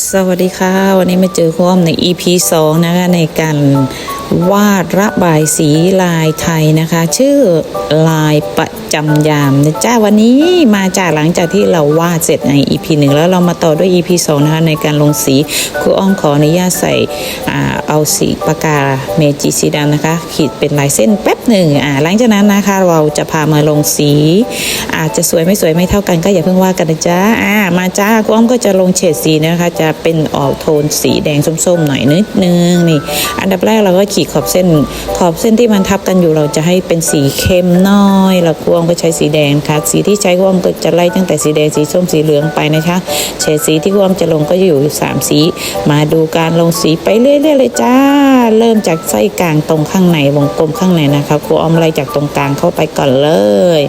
สวัสดีค่ะ วันนี้มาเจอคุณอ้อมใน EP 2 นะคะในการ วาดระบายสีลายไทยนะคะ ชื่อลายประจำยามนะจ้าวันนี้มาจากหลังจากที่เราวาดเสร็จใน EP 1 แล้วเรามาต่อด้วย EP 2 นะคะ ในการลงสีครูอ้อมขออนุญาตใส่เอาสีปากกาเมจิสีดำนะคะ ขีดเป็นลายเส้นแป๊บหนึ่งอ่าหลังจากนั้นนะคะเราจะพามาลงสี อาจจะสวยไม่สวยไม่เท่ากันก็อย่าเพิ่งว่ากันนะจ๊ะอ่ามาจ้าครูอ้อมก็จะลงเฉดสีนะคะ จะเป็นออกโทนสีแดงส้มๆหน่อยนิดนึงนี่อันดับแรกเราก็ขีดขอบเส้น ขอบเส้นที่มันทับกันอยู่เราจะให้เป็นสีเข้มน้อย เราวครูอ้อมก็ใช้สีแดงค่ะ สีที่ใช้ครูอ้อมก็จะไล่ตั้งแต่สีแดงสีส้มสีเหลืองไปนะคะเฉดสีที่ครูอ้อมจะลงก็อยู่สามสี มาดูการลงสีไปเรื่อยๆเลยจ้า เริ่มจากไส้กลางตรงข้างในวงกลมข้างในนะคะครูอ้อมไล่จากตรงกลางเข้าไปก่อนเลย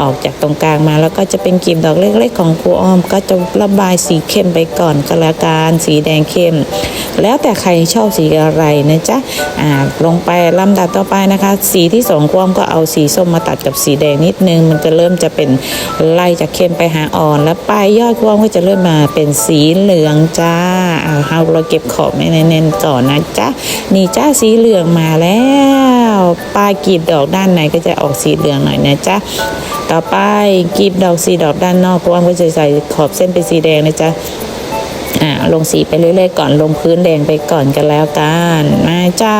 ออกจากตรงกลางมาแล้วก็จะเป็นกลีบดอกเล็กๆ ของครูอ้อม ก็จะระบายสีเข้มไปก่อนก็แล้วกันสีแดงเข้ม แล้วแต่ใครชอบสีอะไรนะจ๊ะอ่าลงไปลำดับต่อไปนะคะ สีที่สองครูอ้อมก็เอาสีส้มมาตัดกับสีแดงนิดนึง มันจะเริ่มจะเป็นไล่จากเข้มไปหาอ่อน แล้วปลายยอดครูอ้อมก็จะเริ่มมาเป็นสีเหลืองจ้าอ่าเอาเราเก็บขอบให้แน่นๆก่อนนะจ๊ะนี่จ้าสีเหลืองมาแล้วปลากีบดอกด้านในก็จะออกสีเหลืองหน่อยนะจ้าต่อไปกีบดอกสีดอกด้านนอกเพราะว่าก็จะใส่ขอบเส้นเป็นสีแดงนะจ๊ะอ่าลงสีไปเรื่อยๆก่อนลงพื้นแดงไปก่อนกันแล้วกันมาจ้า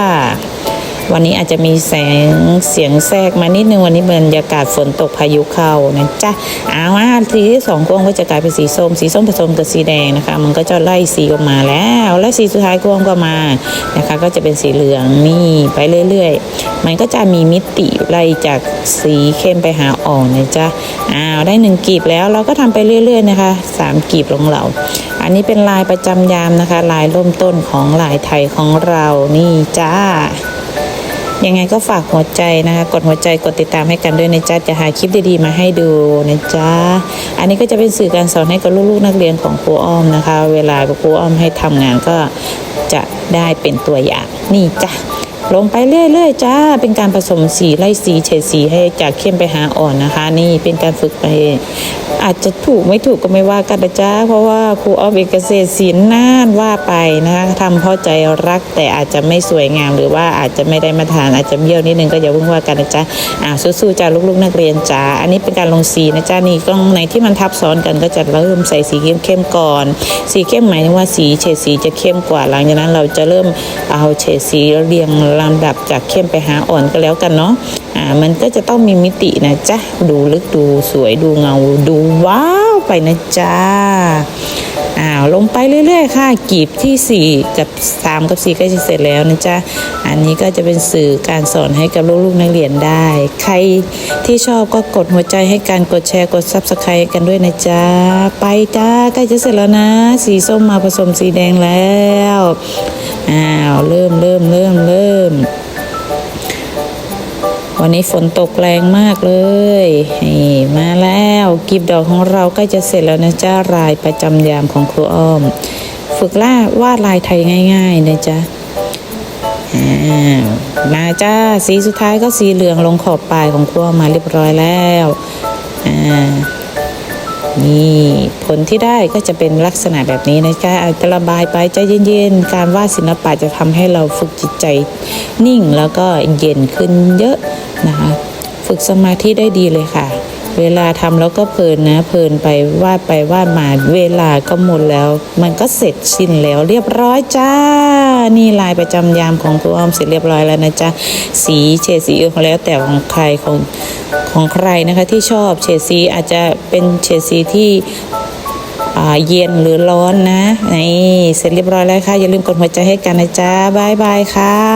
วันนี้อาจจะมีแสงเสียงแทรกมานิดนึงวันนี้บรรยากาศฝนตกพายุเข้านะจ๊ะเอาว่าสีที่สองกวงก็จะกลายเป็นสีส้ม สีส้มผสมกับสีแดงนะคะ มันก็จะไล่สีออกมาแล้ว และสีสุดท้ายกวงก็มานะคะ ก็จะเป็นสีเหลืองนี่ไปเรื่อยๆ มันก็จะมีมิติไล่จากสีเข้มไปหาอ่อนนะจ๊ะอ้าวได้หนึ่งกลีบแล้วเราก็ทำไปเรื่อย ๆ นะคะสามกลีบลงเหล่าอันนี้เป็นลายประจำยามนะคะ ลายร่มต้นของลายไทยของเรานี่จ้า ยังไงก็ฝากหัวใจนะคะ กดหัวใจกดติดตามให้กันด้วยนะจ๊ะจะหาคลิปดีๆมาให้ดูนะจ๊ะอันนี้ก็จะเป็นสื่อการสอนให้กับลูกๆนักเรียนของครูอ้อมนะคะ เวลาครูอ้อมให้ทำงานก็จะได้เป็นตัวอย่างนี่จ้ะ ลงไปเรื่อยๆจ้า เป็นการผสมสีไล่สีเฉดสีให้จากเข้มไปหาอ่อนนะคะ นี่เป็นการฝึกไป อาจจะถูกไม่ถูกก็ไม่ว่ากันนะจ้าเพราะว่าครูออมเอกเกษตรศิลป์น่านว่าไปนะคะทำเพราะใจรักแต่อาจจะไม่สวยงาม หรือว่าอาจจะไม่ได้มาตรฐานอาจจะเบี้ยวนิดนึงก็อย่าเพิ่งว่ากันนะจ๊ะอ่าสู้ๆจ้าลูกๆนักเรียนจ้าอันนี้เป็นการลงสีนะจ้านี่กล้องไหนที่มันทับซ้อนกันก็จะเริ่มใส่สีเข้มๆก่อน สีเข้มหมายถึงว่าสีเฉดสีจะเข้มกว่าหลังจากนั้นเราจะเริ่มเอาเฉดสีเรียงลำดับจากเข้มไปหาอ่อนก็แล้วกันเนาะอ่ามันก็จะต้องมีมิตินะจ๊ะดูลึกดูสวยดูเงาดูว้าวไปนะจ๊ะอ้าวลงไปเรื่อยๆค่ะกีบที่ 4 กับ 3 กับ 4 ก็จะเสร็จแล้วนะจ๊ะ อันนี้ก็จะเป็นสื่อการสอนให้กับลูกๆนักเรียนได้ ใครที่ชอบก็กดหัวใจให้การกดแชร์กด subscribe กันด้วยนะจ๊ะ ไปจ้าใกล้จะเสร็จแล้วนะ สีส้มมาผสมสีแดงแล้ว อ้าวเริ่มเริ่มเริ่มเริ่ม วันนี้ฝนตกแรงมากเลยนี่มาแล้วกีบดอกของเราใกล้จะเสร็จแล้วนะจ้ารายประจำยามของครูอ้อม ฝึกล่าวาดลายไทยง่าย ๆนะจ๊ะอ้ามาจ้าสีสุดท้ายก็สีเหลืองลงขอบปลายของครูอ้อมมาเรียบร้อยแล้ว อ่า นี่ผลที่ได้ก็จะเป็นลักษณะแบบนี้นะจ๊ะอาจจะระบายไปใจเย็นๆ การวาดศิลปะจะทำให้เราฝึกจิตใจนิ่งแล้วก็เย็นขึ้นเยอะนะคะฝึกสมาธิได้ดีเลยค่ะ เวลาทำแล้วก็เพลินนะ เพลินไปวาดไปวาดมาเวลาก็หมดแล้ว มันก็เสร็จสิ้นแล้วเรียบร้อยจ้า นี่ลายประจำยามของครูอ้อมเสร็จเรียบร้อยแล้วนะจ๊ะสีเฉดสีของแล้วแต่ของใครของของใครนะคะที่ชอบเฉดสีอาจจะเป็นเฉดสีที่เย็นหรือร้อนนะนี่เสร็จเรียบร้อยแล้วค่ะ อย่าลืมกดหัวใจให้กันนะจ๊ะบายบายค่ะ